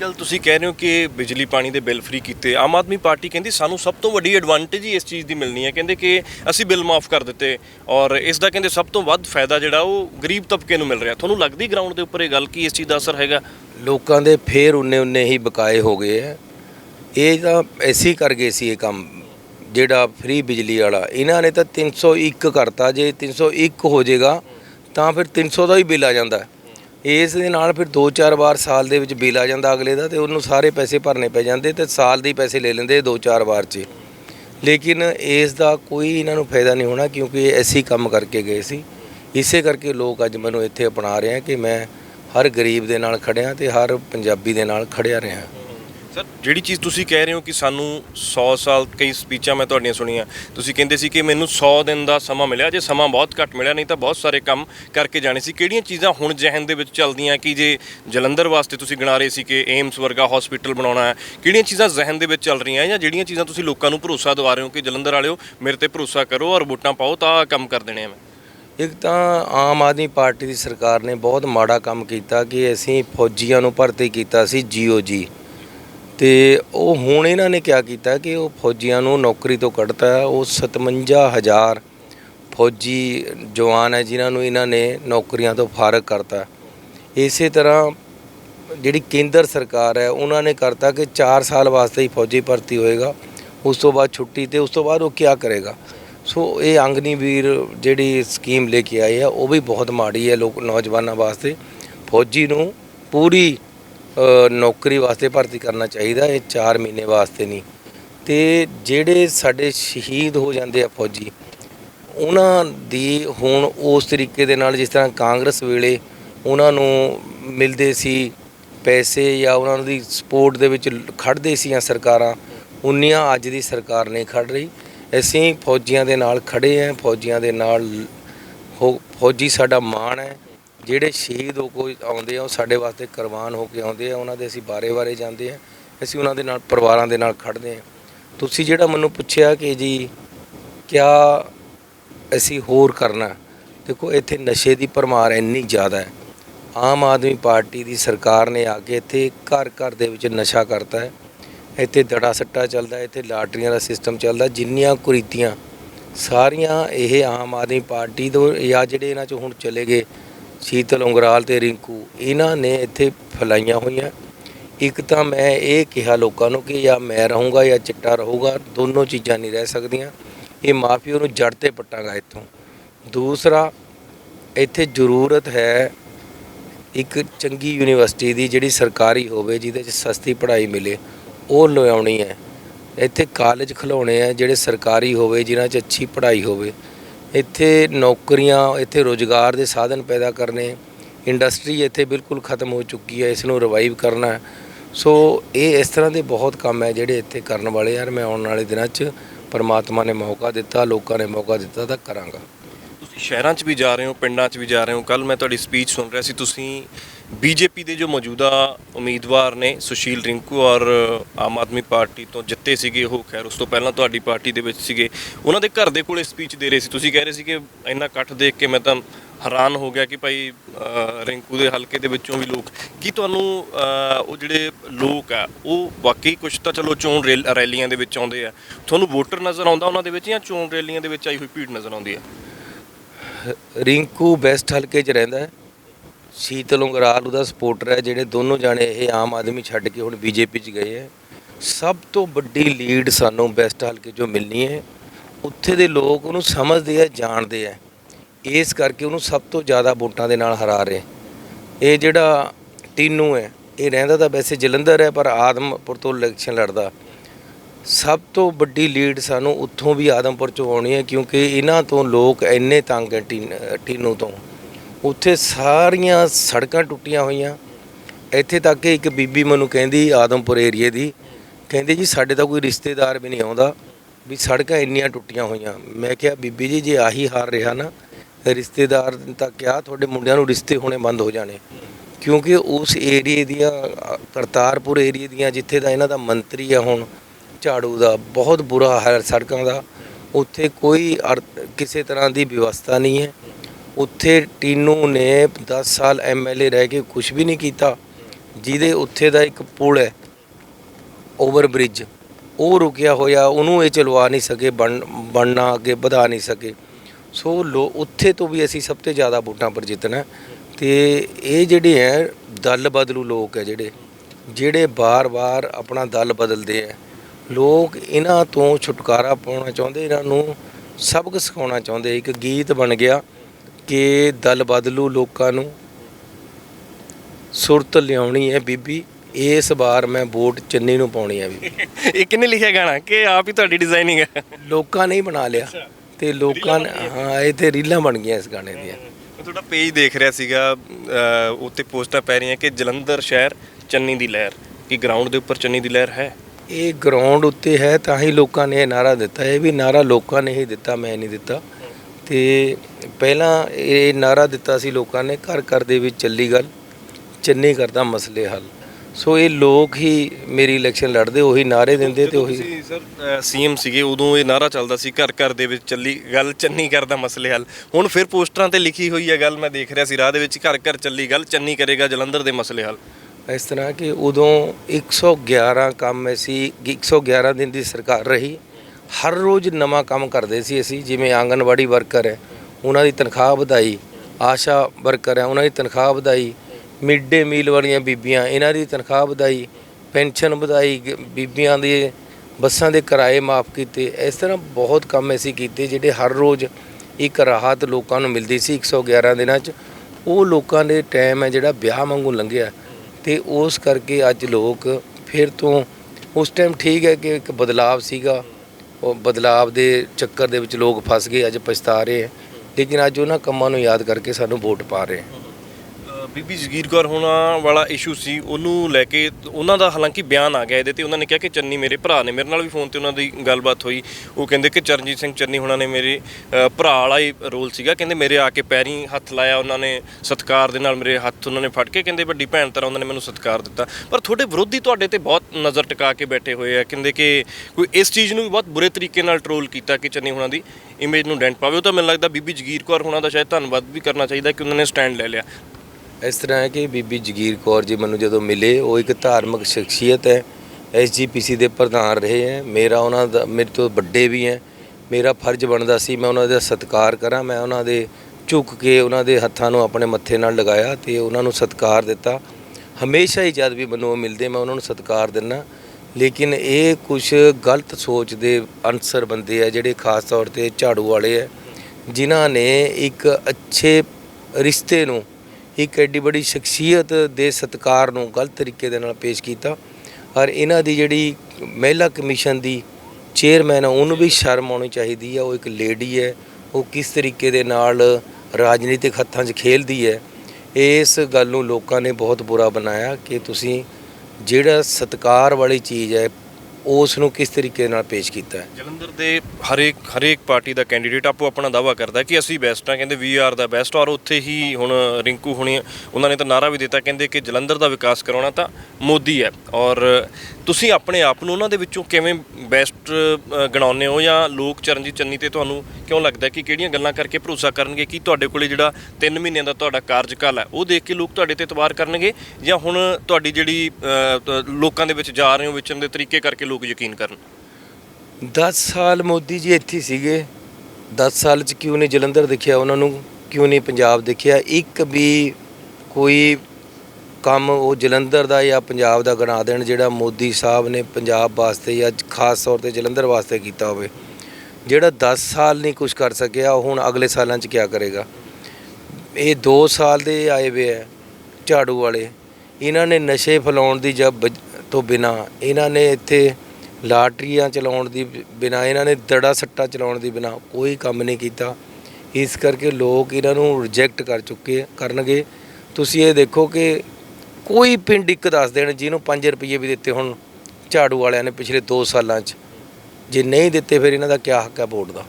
ਗੱਲ ਤੁਸੀਂ ਕਹਿ ਰਹੇ ਹੋ ਕਿ ਬਿਜਲੀ ਪਾਣੀ ਦੇ ਬਿੱਲ ਫ੍ਰੀ ਕੀਤੇ, ਆਮ ਆਦਮੀ ਪਾਰਟੀ ਕਹਿੰਦੀ ਸਾਨੂੰ ਸਭ ਤੋਂ ਵੱਡੀ ਐਡਵਾਂਟੇਜ ਹੀ ਇਸ ਚੀਜ਼ ਦੀ ਮਿਲਣੀ ਹੈ, ਕਹਿੰਦੇ ਕਿ ਅਸੀਂ ਬਿੱਲ ਮਾਫ ਕਰ ਦਿੱਤੇ ਔਰ ਇਸ ਦਾ ਕਹਿੰਦੇ ਸਭ ਤੋਂ ਵੱਧ ਫਾਇਦਾ ਜਿਹੜਾ ਉਹ ਗਰੀਬ ਤਬਕੇ ਨੂੰ ਮਿਲ ਰਿਹਾ। ਤੁਹਾਨੂੰ ਲੱਗਦੀ ਗਰਾਊਂਡ ਦੇ ਉੱਪਰ ਇਹ ਗੱਲ ਕੀ ਇਸ ਚੀਜ਼ ਦਾ ਅਸਰ ਹੈਗਾ? ਲੋਕਾਂ ਦੇ ਫੇਰ ਉਨੇ ਉਨੇ ਹੀ ਬਕਾਏ ਹੋ ਗਏ ਹੈ। ਇਹ ਤਾਂ ਐਸੀ ਕਰ ਗਏ ਸੀ ਇਹ ਕੰਮ, ਜਿਹੜਾ ਫ੍ਰੀ ਬਿਜਲੀ ਵਾਲਾ। ਇਹਨਾਂ ਨੇ ਤਾਂ 301 ਕਰਤਾ, ਜੇ 301 ਹੋ ਜਾਏਗਾ ਤਾਂ ਫਿਰ 300 ਦਾ ਹੀ ਬਿੱਲ ਆ ਜਾਂਦਾ। ਇਸ ਦੇ ਨਾਲ ਫਿਰ 2-4 ਵਾਰ ਸਾਲ ਦੇ ਵਿੱਚ ਬਿੱਲ ਆ ਜਾਂਦਾ ਅਗਲੇ ਦਾ ਤੇ ਉਹਨੂੰ ਸਾਰੇ ਪੈਸੇ ਭਰਨੇ ਪੈ ਜਾਂਦੇ ਤੇ ਸਾਲ ਦੇ ਪੈਸੇ ਲੈ ਲੈਂਦੇ 2-4 ਵਾਰ 'ਚ ਲੇਕਿਨ ਇਸ ਦਾ ਕੋਈ ਇਹਨਾਂ ਨੂੰ ਫਾਇਦਾ ਨਹੀਂ ਹੋਣਾ ਕਿਉਂਕਿ ਇਹ ਐਸੀ ਕੰਮ ਕਰਕੇ ਗਏ ਸੀ। ਇਸੇ ਕਰਕੇ ਲੋਕ ਅੱਜ ਮੈਨੂੰ ਇੱਥੇ ਅਪਣਾ ਰਹੇ ਆ ਕਿ ਮੈਂ ਹਰ ਗਰੀਬ ਦੇ ਨਾਲ ਖੜਿਆ ਤੇ ਹਰ ਪੰਜਾਬੀ ਦੇ ਨਾਲ ਖੜਿਆ ਰਿਹਾ। ਸਰ, ਜਿਹੜੀ ਚੀਜ਼ ਤੁਸੀਂ ਕਹਿ ਰਹੇ ਹੋ ਕਿ ਸਾਨੂੰ 100 ਸਾਲ ਕਈ ਸਪੀਚਾਂ ਮੈਂ ਤੁਹਾਡੀਆਂ ਸੁਣੀਆਂ, ਤੁਸੀਂ ਕਹਿੰਦੇ ਸੀ ਕਿ ਮੈਨੂੰ 100 ਦਿਨ ਦਾ ਸਮਾਂ ਮਿਲਿਆ, ਜੇ ਸਮਾਂ ਬਹੁਤ ਘੱਟ ਮਿਲਿਆ, ਨਹੀਂ ਤਾਂ ਬਹੁਤ ਸਾਰੇ ਕੰਮ ਕਰਕੇ ਜਾਣੇ ਸੀ। ਕਿਹੜੀਆਂ ਚੀਜ਼ਾਂ ਹੁਣ ਜ਼ਿਹਨ ਦੇ ਵਿੱਚ ਚੱਲਦੀਆਂ ਕਿ ਜੇ ਜਲੰਧਰ ਵਾਸਤੇ ਤੁਸੀਂ ਗਿਣਾ ਰਹੇ ਸੀ ਕਿ ਏਮਸ ਵਰਗਾ ਹਸਪੀਟਲ ਬਣਾਉਣਾ ਹੈ, ਕਿਹੜੀਆਂ ਚੀਜ਼ਾਂ ਜ਼ਿਹਨ ਦੇ ਵਿੱਚ ਚੱਲ ਰਹੀਆਂ ਜਾਂ ਜਿਹੜੀਆਂ ਚੀਜ਼ਾਂ ਤੁਸੀਂ ਲੋਕਾਂ ਨੂੰ ਭਰੋਸਾ ਦਿਵਾ ਰਹੇ ਹੋ ਕਿ ਜਲੰਧਰ ਵਾਲਿਓ ਮੇਰੇ ਤੇ ਭਰੋਸਾ ਕਰੋ ਔਰ ਵੋਟਾਂ ਪਾਓ, ਤਾਂ ਕੰਮ ਕਰ ਦੇਣੇ ਆ ਮੈਂ। ਇੱਕ ਤਾਂ ਆਮ ਆਦਮੀ ਪਾਰਟੀ ਦੀ ਸਰਕਾਰ ਨੇ ਬਹੁਤ ਮਾੜਾ ਕੰਮ ਕੀਤਾ ਕਿ ਅਸੀਂ ਫੌਜੀਆਂ ਨੂੰ ਭਰਤੀ ਕੀਤਾ ਸੀ, ਜੀਓ ਜੀ। ਤੇ ਉਹ ਹੁਣ ਇਹਨਾਂ ਨੇ ਕਿਆ ਕੀਤਾ ਕਿ ਉਹ ਫੌਜੀਆਂ ਨੂੰ ਨੌਕਰੀ ਤੋਂ ਕੱਢਤਾ। ਉਹ 57000 ਫੌਜੀ ਜਵਾਨ ਹੈ ਜਿਨ੍ਹਾਂ ਨੂੰ ਇਹਨਾਂ ਨੇ ਨੌਕਰੀਆਂ ਤੋਂ ਫਾਰਗ ਕਰਤਾ। ਇਸੇ ਤਰ੍ਹਾਂ ਜਿਹੜੀ ਕੇਂਦਰ ਸਰਕਾਰ ਹੈ, ਉਹਨਾਂ ਨੇ ਕਰਤਾ ਕਿ 4 ਸਾਲ ਵਾਸਤੇ ਹੀ ਫੌਜੀ ਭਰਤੀ ਹੋਏਗਾ। ਉਸ ਤੋਂ ਬਾਅਦ ਛੁੱਟੀ ਤੇ ਉਸ ਤੋਂ ਬਾਅਦ ਉਹ ਕੀ ਕਰੇਗਾ? ਸੋ ਇਹ ਅੰਗਨੀ ਵੀਰ ਜਿਹੜੀ ਸਕੀਮ ਲੈ ਕੇ ਆਏ ਆ, ਉਹ ਵੀ ਬਹੁਤ ਮਾੜੀ ਹੈ ਲੋਕ ਨੌਜਵਾਨਾਂ ਵਾਸਤੇ। ਫੌਜੀ ਨੂੰ ਪੂਰੀ ਨੌਕਰੀ ਵਾਸਤੇ ਭਰਤੀ ਕਰਨਾ ਚਾਹੀਦਾ, ਇਹ 4 ਮਹੀਨੇ ਵਾਸਤੇ ਨਹੀਂ। ਤੇ ਜਿਹੜੇ ਸਾਡੇ ਸ਼ਹੀਦ ਹੋ ਜਾਂਦੇ ਆ ਫੌਜੀ, ਉਹਨਾਂ ਦੀ ਹੁਣ ਉਸ ਤਰੀਕੇ ਦੇ ਨਾਲ ਜਿਸ ਤਰ੍ਹਾਂ ਕਾਂਗਰਸ ਵੇਲੇ ਉਹਨਾਂ ਨੂੰ ਮਿਲਦੇ ਸੀ ਪੈਸੇ ਜਾਂ ਉਹਨਾਂ ਦੀ ਸਪੋਰਟ ਦੇ ਵਿੱਚ ਖੜਦੇ ਸੀਆਂ ਸਰਕਾਰਾਂ, ਉਨੀਆਂ ਅੱਜ ਦੀ ਸਰਕਾਰ ਨਹੀਂ ਖੜ ਰਹੀ। ਅਸੀਂ ਫੌਜੀਆਂ ਦੇ ਨਾਲ ਖੜੇ ਆਂ ਫੌਜੀਆਂ ਦੇ ਨਾਲ ਹੋ, ਫੌਜੀ ਸਾਡਾ ਮਾਣ ਹੈ। ਜਿਹੜੇ ਸ਼ਹੀਦ ਹੋ ਕੋਈ ਆਉਂਦੇ ਆ, ਉਹ ਸਾਡੇ ਵਾਸਤੇ ਕੁਰਬਾਨ ਹੋ ਕੇ ਆਉਂਦੇ ਆ, ਉਹਨਾਂ ਦੇ ਅਸੀਂ ਬਾਰੇ-ਬਾਰੇ ਜਾਂਦੇ ਆ, ਅਸੀਂ ਉਹਨਾਂ ਦੇ ਨਾਲ, ਪਰਿਵਾਰਾਂ ਦੇ ਨਾਲ ਖੜਦੇ ਆ। ਤੁਸੀਂ ਜਿਹੜਾ ਮੈਨੂੰ ਪੁੱਛਿਆ ਕਿ ਜੀ ਕਿਆ ਅਸੀਂ ਹੋਰ ਕਰਨਾ? ਦੇਖੋ, ਇੱਥੇ ਨਸ਼ੇ ਦੀ ਭਰਮਾਰ ਇੰਨੀ ਜ਼ਿਆਦਾ ਹੈ। ਆਮ ਆਦਮੀ ਪਾਰਟੀ ਦੀ ਸਰਕਾਰ ਨੇ ਆ ਕੇ ਇੱਥੇ ਘਰ ਘਰ ਦੇ ਵਿੱਚ ਨਸ਼ਾ ਕਰਤਾ ਹੈ। ਇੱਥੇ ਦੜਾ ਸੱਟਾ ਚੱਲਦਾ ਇੱਥੇ ਲਾਟਰੀਆਂ ਦਾ ਸਿਸਟਮ ਚੱਲਦਾ ਜਿੰਨੀਆਂ ਕੁਰੀਤੀਆਂ, ਸਾਰੀਆਂ ਇਹ ਆਮ ਆਦਮੀ ਪਾਰਟੀ ਤੋਂ ਜਾਂ ਜਿਹੜੇ ਇਹਨਾਂ ਚੋਂ ਹੁਣ ਚਲੇ ਗਏ ਸ਼ੀਤਲ ਉਂਗਰਾਲ ਤੇ ਰਿੰਕੂ, ਇਹਨਾਂ ਨੇ ਇੱਥੇ ਫੈਲਾਈਆਂ ਹੋਈਆਂ। ਇੱਕ ਤਾਂ ਮੈਂ ਇਹ ਕਿਹਾ ਲੋਕਾਂ ਨੂੰ ਕਿ ਜਾਂ ਮੈਂ ਰਹੂੰਗਾ ਜਾਂ ਚਿੱਟਾ ਰਹੂਗਾ, ਦੋਨੋਂ ਚੀਜ਼ਾਂ ਨਹੀਂ ਰਹਿ ਸਕਦੀਆਂ। ਇਹ ਮਾਫੀਆ ਨੂੰ ਜੜ ਤੇ ਪੱਟਾਂਗਾ ਇੱਥੋਂ। ਦੂਸਰਾ, ਇੱਥੇ ਜ਼ਰੂਰਤ ਹੈ ਇੱਕ ਚੰਗੀ ਯੂਨੀਵਰਸਿਟੀ ਦੀ ਜਿਹੜੀ ਸਰਕਾਰੀ ਹੋਵੇ, ਜਿਹਦੇ 'ਚ ਸਸਤੀ ਪੜ੍ਹਾਈ ਮਿਲੇ। ਉਹ ਲਿਆਉਣੀ ਹੈ। ਇੱਥੇ ਕਾਲਜ ਖਿਲਾਉਣੇ ਆ ਜਿਹੜੇ ਸਰਕਾਰੀ ਹੋਵੇ, ਜਿਨ੍ਹਾਂ 'ਚ ਅੱਛੀ ਪੜ੍ਹਾਈ ਹੋਵੇ। ਇੱਥੇ ਨੌਕਰੀਆਂ, ਇੱਥੇ ਰੋਜ਼ਗਾਰ ਦੇ ਸਾਧਨ ਪੈਦਾ ਕਰਨੇ ਇੰਡਸਟਰੀ ਇੱਥੇ ਬਿਲਕੁਲ ਖਤਮ ਹੋ ਚੁੱਕੀ ਹੈ, ਇਸ ਨੂੰ ਰਿਵਾਈਵ ਕਰਨਾ ਸੋ ਇਹ ਇਸ ਤਰ੍ਹਾਂ ਦੇ ਬਹੁਤ ਕੰਮ ਹੈ ਜਿਹੜੇ ਇੱਥੇ ਕਰਨ ਵਾਲੇ ਯਾਰ ਮੈਂ ਆਉਣ ਵਾਲੇ ਦਿਨਾਂ 'ਚ ਪਰਮਾਤਮਾ ਨੇ ਮੌਕਾ ਦਿੱਤਾ, ਲੋਕਾਂ ਨੇ ਮੌਕਾ ਦਿੱਤਾ ਤਾਂ ਕਰਾਂਗਾ। ਤੁਸੀਂ ਸ਼ਹਿਰਾਂ 'ਚ ਵੀ ਜਾ ਰਹੇ ਹੋ, ਪਿੰਡਾਂ 'ਚ ਵੀ ਜਾ ਰਹੇ ਹੋ। ਕੱਲ ਮੈਂ ਤੁਹਾਡੀ ਸਪੀਚ ਸੁਣ ਰਿਹਾ ਸੀ, ਤੁਸੀਂ ਬੀਜੇਪੀ ਦੇ ਜੋ ਮੌਜੂਦਾ ਉਮੀਦਵਾਰ ਨੇ ਸੁਸ਼ੀਲ ਰਿੰਕੂ ਔਰ ਆਮ ਆਦਮੀ ਪਾਰਟੀ ਤੋਂ ਜਿੱਤੇ ਸੀਗੇ ਉਹ, ਖੈਰ, ਉਸ ਤੋਂ ਪਹਿਲਾਂ ਤੁਹਾਡੀ ਪਾਰਟੀ ਦੇ ਵਿੱਚ ਸੀਗੇ। ਉਹਨਾਂ ਦੇ ਘਰ ਦੇ ਕੋਲੇ ਸਪੀਚ ਦੇ ਰਹੇ ਸੀ। ਤੁਸੀਂ ਕਹਿ ਰਹੇ ਸੀ ਕਿ ਇੰਨਾ ਇਕੱਠ ਦੇਖ ਕੇ ਮੈਂ ਤਾਂ ਹੈਰਾਨ ਹੋ ਗਿਆ ਕਿ ਭਾਈ ਰਿੰਕੂ ਦੇ ਹਲਕੇ ਦੇ ਵਿੱਚੋਂ ਵੀ ਲੋਕ। ਕੀ ਤੁਹਾਨੂੰ ਉਹ ਜਿਹੜੇ ਲੋਕ ਆ, ਉਹ ਵਾਕਈ ਕੁਝ ਤਾਂ ਚਲੋ ਚੋਣ ਰੈਲ- ਰੈਲੀਆਂ ਦੇ ਵਿੱਚ ਆਉਂਦੇ ਆ। ਤੁਹਾਨੂੰ ਵੋਟਰ ਨਜ਼ਰ ਆਉਂਦਾ ਉਹਨਾਂ ਦੇ ਵਿੱਚ ਜਾਂ ਚੋਣ ਰੈਲੀਆਂ ਦੇ ਵਿੱਚ ਆਈ ਹੋਈ ਭੀੜ ਨਜ਼ਰ ਆਉਂਦੀ ਹੈ ਰਿੰਕੂ ਬੈਸਟ ਹਲਕੇ 'ਚ ਰਹਿੰਦਾ ਹੈ। ਸ਼ੀਤਲ ਉਂਗਰਾਲ ਉਹਦਾ ਸਪੋਰਟਰ ਹੈ, ਜਿਹੜੇ ਦੋਨੋਂ ਜਾਣੇ ਇਹ ਆਮ ਆਦਮੀ ਛੱਡ ਕੇ ਹੁਣ ਬੀਜੇਪੀ 'ਚ ਗਏ ਹੈ। ਸਭ ਤੋਂ ਵੱਡੀ ਲੀਡ ਸਾਨੂੰ ਬੈਸਟ ਹਲਕੇ 'ਚੋਂ ਮਿਲਣੀ ਹੈ। ਉੱਥੇ ਦੇ ਲੋਕ ਉਹਨੂੰ ਸਮਝਦੇ ਆ ਜਾਣਦੇ ਆ ਇਸ ਕਰਕੇ ਉਹਨੂੰ ਸਭ ਤੋਂ ਜ਼ਿਆਦਾ ਵੋਟਾਂ ਦੇ ਨਾਲ ਹਰਾ ਰਹੇ ਇਹ ਜਿਹੜਾ ਟੀਨੂ ਹੈ, ਇਹ ਰਹਿੰਦਾ ਤਾਂ ਵੈਸੇ ਜਲੰਧਰ ਹੈ, ਪਰ ਆਦਮਪੁਰ ਤੋਂ ਇਲੈਕਸ਼ਨ ਲੜਦਾ। ਸਭ ਤੋਂ ਵੱਡੀ ਲੀਡ ਸਾਨੂੰ ਉੱਥੋਂ ਵੀ ਆਦਮਪੁਰ ਚੋਂ ਆਉਣੀ ਹੈ, ਕਿਉਂਕਿ ਇਹਨਾਂ ਤੋਂ ਲੋਕ ਇੰਨੇ ਤੰਗ ਹੈ ਟੀਨ- ਟੀਨੂ ਤੋਂ। ਉੱਥੇ ਸਾਰੀਆਂ ਸੜਕਾਂ ਟੁੱਟੀਆਂ ਹੋਈਆਂ। ਇੱਥੇ ਤੱਕ ਕਿ ਇੱਕ ਬੀਬੀ ਮੈਨੂੰ ਕਹਿੰਦੀ ਆਦਮਪੁਰ ਏਰੀਏ ਦੀ, ਕਹਿੰਦੇ ਜੀ ਸਾਡੇ ਤਾਂ ਕੋਈ ਰਿਸ਼ਤੇਦਾਰ ਵੀ ਨਹੀਂ ਆਉਂਦਾ, ਵੀ ਸੜਕਾਂ ਇੰਨੀਆਂ ਟੁੱਟੀਆਂ ਹੋਈਆਂ। ਮੈਂ ਕਿਹਾ, ਬੀਬੀ ਜੀ, ਜੇ ਆਹੀ ਹਾਰ ਰਿਹਾ ਨਾ, ਰਿਸ਼ਤੇਦਾਰ ਤਾਂ ਕਿਹਾ ਤੁਹਾਡੇ ਮੁੰਡਿਆਂ ਨੂੰ ਰਿਸ਼ਤੇ ਹੋਣੇ ਬੰਦ ਹੋ ਜਾਣੇ। ਕਿਉਂਕਿ ਉਸ ਏਰੀਏ ਦੀਆਂ, ਕਰਤਾਰਪੁਰ ਏਰੀਏ ਦੀਆਂ, ਜਿੱਥੇ ਦਾ ਇਹਨਾਂ ਦਾ ਮੰਤਰੀ ਆ ਹੁਣ, ਝਾੜੂ ਦਾ, ਬਹੁਤ ਬੁਰਾ ਹਾਲ ਸੜਕਾਂ ਦਾ, ਉੱਥੇ ਕੋਈ ਅਰ- ਕਿਸੇ ਤਰ੍ਹਾਂ ਦੀ ਵਿਵਸਥਾ ਨਹੀਂ ਹੈ। ਉੱਥੇ ਟੀਨੂ ਨੇ 10 ਸਾਲ ਐਮਐਲਏ ਰਹਿ ਕੇ ਕੁਝ ਵੀ ਨਹੀਂ ਕੀਤਾ, ਜਿਹਦੇ ਉੱਥੇ ਦਾ ਇੱਕ ਪੁਲ ਹੈ ਓਵਰ ਬ੍ਰਿਜ ਉਹ ਰੁਕਿਆ ਹੋਇਆ, ਉਹਨੂੰ ਇਹ ਚਲਵਾ ਨਹੀਂ ਸਕੇ, ਬਣ, ਬਣਨਾ ਅੱਗੇ, ਵਧਾ ਨਹੀਂ ਸਕੇ। ਸੋ ਲੋ, ਉੱਥੇ ਤੋਂ ਵੀ ਅਸੀਂ ਸਭ ਤੋਂ ਜ਼ਿਆਦਾ ਵੋਟਾਂ ਪਰ ਜਿੱਤਣਾ ਹੈ। ਤੇ ਇਹ ਜਿਹੜੇ ਹੈ, ਦਲ ਬਦਲੂ ਲੋਕ ਹੈ ਜਿਹੜੇ ਜਿਹੜੇ ਬਾਰ-ਬਾਰ ਆਪਣਾ ਦਲ ਬਦਲਦੇ ਹੈ। ਲੋਕ ਇਹਨਾਂ ਤੋਂ ਛੁਟਕਾਰਾ ਪਾਉਣਾ ਚਾਹੁੰਦੇ, ਇਹਨਾਂ ਨੂੰ ਸਬਕ ਸਿਖਾਉਣਾ ਚਾਹੁੰਦੇ। ਇੱਕ ਗੀਤ ਬਣ ਗਿਆ ਕਿ ਦਲ ਬਦਲੂ ਲੋਕਾਂ ਨੂੰ। ਸੁਰਤ ਲਿਆਉਣੀ ਹੈ ਬੀਬੀ ਇਸ ਵਾਰ ਮੈਂ ਵੋਟ ਚੰਨੀ ਨੂੰ ਪਾਉਣੀ ਹੈ ਵੀ ਇਹ ਕਿੰਨੇ ਲਿਖਿਆ ਗਾਣਾ? ਕਿ ਆਪ ਹੀ ਤੁਹਾਡੀ ਡਿਜ਼ਾਈਨਿੰਗ ਹੈ। ਲੋਕਾਂ ਨੇ ਹੀ ਬਣਾ ਲਿਆ। ਤੇ ਲੋਕਾਂ ਨੇ ਹਾਂ ਇਹ ਤੇ ਰੀਲਾਂ ਬਣ ਗਈਆਂ ਇਸ ਗਾਣੇ ਦੀਆਂ। ਮੈਂ ਤੁਹਾਡਾ ਪੇਜ ਦੇਖ ਰਿਹਾ ਸੀਗਾ ਉੱਤੇ ਪੋਸਟਾਂ ਪੈ ਰਹੀਆਂ ਕਿ ਜਲੰਧਰ ਸ਼ਹਿਰ ਚੰਨੀ ਦੀ ਲਹਿਰ। ਕੀ ਗਰਾਊਂਡ ਦੇ ਉੱਪਰ ਚੰਨੀ ਦੀ ਲਹਿਰ ਹੈ? ਇਹ ਗਰਾਊਂਡ ਉੱਤੇ ਹੈ ਤਾਂ ਹੀ ਲੋਕਾਂ ਨੇ ਇਹ ਨਾਰਾ ਦਿੱਤਾ। ਇਹ ਵੀ ਨਾਰਾ ਲੋਕਾਂ ਨੇ ਹੀ ਦਿੱਤਾ ਮੈਂ ਨਹੀਂ ਦਿੱਤਾ। ਤੇ ਪਹਿਲਾਂ ਇਹ ਨਾਰਾ ਦਿੱਤਾ ਸੀ ਲੋਕਾਂ ਨੇ ਘਰ ਘਰ ਦੇ ਵਿੱਚ ਚੱਲੀ ਗੱਲ ਚੰਨੀ ਕਰਦਾ ਮਸਲੇ ਹੱਲ। ਸੋ ਇਹ ਲੋਕ ਹੀ ਮੇਰੀ ਇਲੈਕਸ਼ਨ ਲੜਦੇ ਉਹੀ ਨਾਰੇ ਦਿੰਦੇ ਤੇ ਉਹੀ ਤੁਸੀਂ ਸਰ ਸੀਐਮ ਸੀਗੇ ਉਦੋਂ ਇਹ ਨਾਰਾ ਚੱਲਦਾ ਸੀ ਘਰ ਘਰ ਦੇ ਵਿੱਚ ਚੱਲੀ ਗੱਲ ਚੰਨੀ ਕਰਦਾ ਮਸਲੇ ਹੱਲ। ਹੁਣ ਫਿਰ ਪੋਸਟਰਾਂ ਤੇ ਲਿਖੀ ਹੋਈ ਹੈ ਗੱਲ ਮੈਂ ਦੇਖ ਰਿਹਾ ਸੀ ਰਾਹ ਦੇ ਵਿੱਚ ਘਰ ਘਰ ਚੱਲੀ ਗੱਲ ਚੰਨੀ ਕਰੇਗਾ ਜਲੰਧਰ ਦੇ ਮਸਲੇ ਹੱਲ। ਇਸ ਤਰ੍ਹਾਂ ਕਿ ਉਦੋਂ 111 ਕੰਮ ਐਸੀ 111 ਦਿਨ ਦੀ ਸਰਕਾਰ ਰਹੀ। ਹਰ ਰੋਜ਼ ਨਵਾਂ ਕੰਮ ਕਰਦੇ ਸੀ ਅਸੀਂ, ਜਿਵੇਂ ਆਂਗਨਵਾੜੀ ਵਰਕਰ ਹੈ, ਉਹਨਾਂ ਦੀ ਤਨਖਾਹ ਵਧਾਈ, ਆਸ਼ਾ ਵਰਕਰ ਹੈ, ਉਹਨਾਂ ਦੀ ਤਨਖਾਹ ਵਧਾਈ, ਮਿਡ ਡੇ ਮੀਲ ਵਾਲੀਆਂ ਬੀਬੀਆਂ, ਇਹਨਾਂ ਦੀ ਤਨਖਾਹ ਵਧਾਈ, ਪੈਨਸ਼ਨ ਵਧਾਈ ਬੀਬੀਆਂ ਦੇ ਬੱਸਾਂ ਦੇ ਕਿਰਾਏ ਮਾਫ ਕੀਤੇ, ਇਸ ਤਰ੍ਹਾਂ ਬਹੁਤ ਕੰਮ ਅਸੀਂ ਕੀਤੇ, ਜਿਹੜੇ ਹਰ ਰੋਜ਼ ਇੱਕ ਰਾਹਤ ਲੋਕਾਂ ਨੂੰ ਮਿਲਦੀ ਸੀ 111 ਦਿਨਾਂ 'ਚ। ਉਹ ਲੋਕਾਂ ਦੇ ਟਾਈਮ ਹੈ ਜਿਹੜਾ ਵਿਆਹ ਵਾਂਗੂ ਲੰਘਿਆ ਤੇ ਉਸ ਕਰਕੇ ਅੱਜ ਲੋਕ ਫਿਰ ਤੋਂ ਉਸ ਟਾਈਮ ਠੀਕ ਹੈ ਕਿ ਇੱਕ ਬਦਲਾਵ ਸੀਗਾ। ਉਹ ਬਦਲਾਵ ਦੇ ਚੱਕਰ ਦੇ ਵਿੱਚ ਲੋਕ ਫਸ ਗਏ, ਅੱਜ ਪਛਤਾ ਰਹੇ ਹੈ। ਲੇਕਿਨ ਅੱਜ ਉਹਨਾਂ ਕੰਮਾਂ ਨੂੰ ਯਾਦ ਕਰਕੇ ਸਾਨੂੰ ਵੋਟ ਪਾ ਰਹੇ ਹੈ। ਬੀਬੀ ਜਗੀਰ ਕੌਰ ਹੋਣਾ ਵਾਲਾ ਇਸ਼ੂ ਸੀ, ਉਹਨੂੰ ਲੈ ਕੇ ਉਹਨਾਂ ਦਾ ਹਾਲਾਂਕਿ ਬਿਆਨ ਆ ਗਿਆ ਇਹਦੇ ਤੇ। ਉਹਨਾਂ ਨੇ ਕਿਹਾ ਕਿ ਚੰਨੀ ਮੇਰੇ ਭਰਾ ਨੇ, ਮੇਰੇ ਨਾਲ ਵੀ ਫੋਨ ਤੇ ਉਹਨਾਂ ਦੀ ਗੱਲਬਾਤ ਹੋਈ। ਉਹ ਕਹਿੰਦੇ ਕਿ ਚਰਨਜੀਤ ਸਿੰਘ ਚੰਨੀ ਹੋਣਾ ਨੇ ਮੇਰੇ ਭਰਾ ਵਾਲਾ ਹੀ ਰੋਲ ਸੀਗਾ। ਕਹਿੰਦੇ ਮੇਰੇ ਆ ਕੇ ਪੈਰੀਂ ਹੱਥ ਲਾਇਆ, ਉਹਨਾਂ ਨੇ ਸਤਿਕਾਰ ਦੇ ਨਾਲ ਮੇਰੇ ਹੱਥ ਉਹਨਾਂ ਨੇ ਫੜ ਕੇ, ਕਹਿੰਦੇ ਵੱਡੀ ਭੈਣ ਤਰ੍ਹਾਂ ਉਹਨਾਂ ਨੇ ਮੈਨੂੰ ਸਤਿਕਾਰ ਦਿੱਤਾ। ਪਰ ਤੁਹਾਡੇ ਵਿਰੋਧੀ ਤੁਹਾਡੇ ਤੇ ਬਹੁਤ ਨਜ਼ਰ ਟਿਕਾ ਕੇ ਬੈਠੇ ਹੋਏ ਆ। ਕਹਿੰਦੇ ਕਿ ਕੋਈ ਇਸ ਚੀਜ਼ ਨੂੰ ਵੀ ਬਹੁਤ ਬੁਰੇ ਤਰੀਕੇ ਨਾਲ ਟਰੋਲ ਕੀਤਾ ਕਿ ਚੰਨੀ ਹੋਣਾ ਦੀ ਇਮੇਜ ਨੂੰ ਡੈਂਟ ਪਾਵੇ। ਉਹ ਤਾਂ ਮੈਨੂੰ ਲੱਗਦਾ ਬੀਬੀ ਜਗੀਰ ਕੌਰ ਹੋਣਾ ਦਾ ਸ਼ਾਇਦ ਧੰਨਵਾਦ ਵੀ ਕਰਨਾ ਚਾਹੀਦਾ ਕਿ ਉਹਨਾਂ ਨੇ ਸਟੈਂਡ ਲੈ ਲਿਆ। ਇਸ ਤਰ੍ਹਾਂ ਹੈ ਕਿ ਬੀਬੀ ਜਗੀਰ ਕੌਰ ਜੀ ਮੈਨੂੰ ਜਦੋਂ ਮਿਲੇ, ਉਹ ਇੱਕ ਧਾਰਮਿਕ ਸ਼ਖਸੀਅਤ ਹੈ। ਐਸਜੀਪੀਸੀ ਦੇ ਪ੍ਰਧਾਨ ਰਹੇ ਹੈ। ਮੇਰਾ ਉਹਨਾਂ ਦਾ, ਮੇਰੇ ਤੋਂ ਵੱਡੇ ਵੀ ਹੈ। ਮੇਰਾ ਫਰਜ਼ ਬਣਦਾ ਸੀ, ਮੈਂ ਉਹਨਾਂ ਦਾ ਸਤਿਕਾਰ ਕਰਾਂ। ਮੈਂ ਉਹਨਾਂ ਦੇ ਝੁੱਕ ਕੇ ਉਹਨਾਂ ਦੇ ਹੱਥਾਂ ਨੂੰ ਆਪਣੇ ਮੱਥੇ ਨਾਲ ਲਗਾਇਆ ਤੇ ਉਹਨਾਂ ਨੂੰ ਸਤਿਕਾਰ ਦਿੱਤਾ। ਹਮੇਸ਼ਾ ਹੀ ਜਦ ਵੀ ਮੈਨੂੰ ਉਹ ਮਿਲਦੇ, ਮੈਂ ਉਹਨਾਂ ਨੂੰ ਸਤਿਕਾਰ ਦਿੰਦਾ। ਲੇਕਿਨ ਇਹ ਕੁਝ ਗਲਤ ਸੋਚ ਦੇ ਅਨਸਰ ਬੰਦੇ ਆ, ਜਿਹੜੇ ਖਾਸ ਤੌਰ ਤੇ ਝਾੜੂ ਵਾਲੇ ਆ, ਜਿਨ੍ਹਾਂ ਨੇ ਇੱਕ ਅੱਛੇ ਰਿਸ਼ਤੇ ਨੂੰ ਇੱਕ ਐਡੀ ਬੜੀ ਸ਼ਖਸੀਅਤ ਦੇ ਸਤਿਕਾਰ ਨੂੰ ਗਲਤ ਤਰੀਕੇ ਦੇ ਨਾਲ ਪੇਸ਼ ਕੀਤਾ। ਔਰ ਇਹਨਾਂ ਦੀ ਜਿਹੜੀ ਮਹਿਲਾ ਕਮਿਸ਼ਨ ਦੀ ਚੇਅਰਮੈਨ ਆ, ਉਹਨੂੰ ਵੀ ਸ਼ਰਮ ਆਉਣੀ ਚਾਹੀਦੀ ਹੈ ਉਹ ਇੱਕ ਲੇਡੀ ਹੈ, ਉਹ ਕਿਸ ਤਰੀਕੇ ਦੇ ਨਾਲ ਰਾਜਨੀਤਿਕ ਹੱਥਾਂ 'ਚ ਖੇਲਦੀ ਹੈ, ਇਸ ਗੱਲ ਨੂੰ ਲੋਕਾਂ ਨੇ ਬਹੁਤ ਬੁਰਾ ਬਣਾਇਆ ਕਿ ਤੁਸੀਂ ਜਿਹੜਾ ਸਤਕਾਰ ਵਾਲੀ ਚੀਜ਼ ਹੈ ਉਸ ਨੂੰ ਕਿਸ ਤਰੀਕੇ ਨਾਲ ਪੇਸ਼ ਕੀਤਾ ਹੈ? ਜਲੰਧਰ ਦੇ ਹਰੇਕ ਹਰੇਕ ਪਾਰਟੀ ਦਾ ਕੈਂਡੀਡੇਟ ਆਪੋ ਆਪਣਾ ਦਾਵਾ ਕਰਦਾ ਕਿ ਅਸੀਂ ਬੈਸਟ ਆ ਕਹਿੰਦੇ ਵੀ ਆਰ ਦਾ ਬੈਸਟ ਔਰ ਉੱਥੇ ਹੀ ਹੁਣ ਰਿੰਕੂ ਹੁਣੀ, ਉਹਨਾਂ ਨੇ ਤਾਂ ਨਾਰਾ ਵੀ ਦਿੱਤਾ, ਕਹਿੰਦੇ ਕਿ ਜਲੰਧਰ ਦਾ ਵਿਕਾਸ ਕਰਾਉਣਾ ਤਾਂ ਮੋਦੀ ਹੈ, ਔਰ ਤੁਸੀਂ ਆਪਣੇ ਆਪ ਨੂੰ ਉਹਨਾਂ ਦੇ ਵਿੱਚੋਂ ਕਿਵੇਂ ਬੈਸਟ ਗਣਾਉਂਦੇ ਹੋ ਜਾਂ ਲੋਕ ਚਰਨਜੀਤ ਚੰਨੀ ਤੇ ਤੁਹਾਨੂੰ ਕਿਉਂ ਲੱਗਦਾ ਕਿ ਕਿਹੜੀਆਂ ਗੱਲਾਂ ਕਰਕੇ ਭਰੋਸਾ ਕਰਨਗੇ ਕਿ ਤੁਹਾਡੇ ਕੋਲੇ ਜਿਹੜਾ 3 ਮਹੀਨਿਆਂ ਦਾ ਤੁਹਾਡਾ ਕਾਰਜਕਾਲ ਹੈ, ਉਹ ਦੇਖ ਕੇ ਲੋਕ ਤੁਹਾਡੇ ਤੇ ਇਤਬਾਰ ਕਰਨਗੇ ਜਾਂ ਹੁਣ ਤੁਹਾਡੀ ਜਿਹੜੀ ਲੋਕਾਂ ਦੇ ਵਿੱਚ ਜਾ ਰਹੇ ਹੋ ਵਿਚਰਨ ਦੇ ਤਰੀਕੇ ਕਰਕੇ ਲੋਕ ਯਕੀਨ ਕਰਨ? 10 ਸਾਲ ਮੋਦੀ ਜੀ ਇੱਥੇ ਸੀਗੇ। 10 ਸਾਲ ਚ ਕਿਉਂ ਨਹੀਂ ਜਲੰਧਰ ਦੇਖਿਆ ਉਹਨਾਂ ਨੂੰ, ਕਿਉਂ ਨਹੀਂ ਪੰਜਾਬ ਦੇਖਿਆ? ਇੱਕ ਵੀ ਕੋਈ ਕੰਮ ਉਹ ਜਲੰਧਰ ਦਾ ਜਾਂ ਪੰਜਾਬ ਦਾ ਗਣਾ ਦੇਣ ਜਿਹੜਾ ਮੋਦੀ ਸਾਹਿਬ ਨੇ ਪੰਜਾਬ ਵਾਸਤੇ ਜਾਂ ਖਾਸ ਤੌਰ ਤੇ ਜਲੰਧਰ ਵਾਸਤੇ ਕੀਤਾ ਹੋਵੇ। ਜਿਹੜਾ 10 ਸਾਲ ਨਹੀਂ ਕੁਝ ਕਰ ਸਕਿਆ, ਉਹ ਹੁਣ ਅਗਲੇ ਸਾਲਾਂ ਚ ਕੀ ਕਰੇਗਾ? ਇਹ 2 ਸਾਲ ਦੇ ਆਏ ਵੇ ਹੈ ਝਾੜੂ ਵਾਲੇ। ਇਹਨਾਂ ਨੇ ਨਸ਼ੇ ਫੈਲਾਉਣ ਦੀ ਜਬ ਤੋਂ ਬਿਨਾ, ਇਹਨਾਂ ਨੇ ਇੱਥੇ ਲਾਟਰੀਆਂ ਚਲਾਉਣ ਦੀ ਬਿਨਾ, ਇਹਨਾਂ ਨੇ ਦੜਾ ਸੱਟਾ ਚਲਾਉਣ ਦੀ ਬਿਨਾ ਕੋਈ ਕੰਮ ਨਹੀਂ ਕੀਤਾ। ਇਸ ਕਰਕੇ ਲੋਕ ਇਹਨਾਂ ਨੂੰ ਰਿਜੈਕਟ ਕਰ ਚੁੱਕੇ ਕਰਨਗੇ। ਤੁਸੀਂ ਇਹ ਦੇਖੋ ਕਿ ਕੋਈ ਪਿੰਡ ਇੱਕ ਦੱਸ ਦੇਣ ਜਿਹਨੂੰ 5 ਰੁਪਏ ਵੀ ਦਿੱਤੇ ਹੁਣ ਝਾੜੂ ਵਾਲਿਆਂ ਨੇ ਪਿਛਲੇ 2 ਸਾਲਾਂ 'ਚ। ਜੇ ਨਹੀਂ ਦਿੱਤੇ ਫਿਰ ਇਹਨਾਂ ਦਾ ਕੀ ਹੱਕ ਹੈ ਵੋਟ ਦਾ?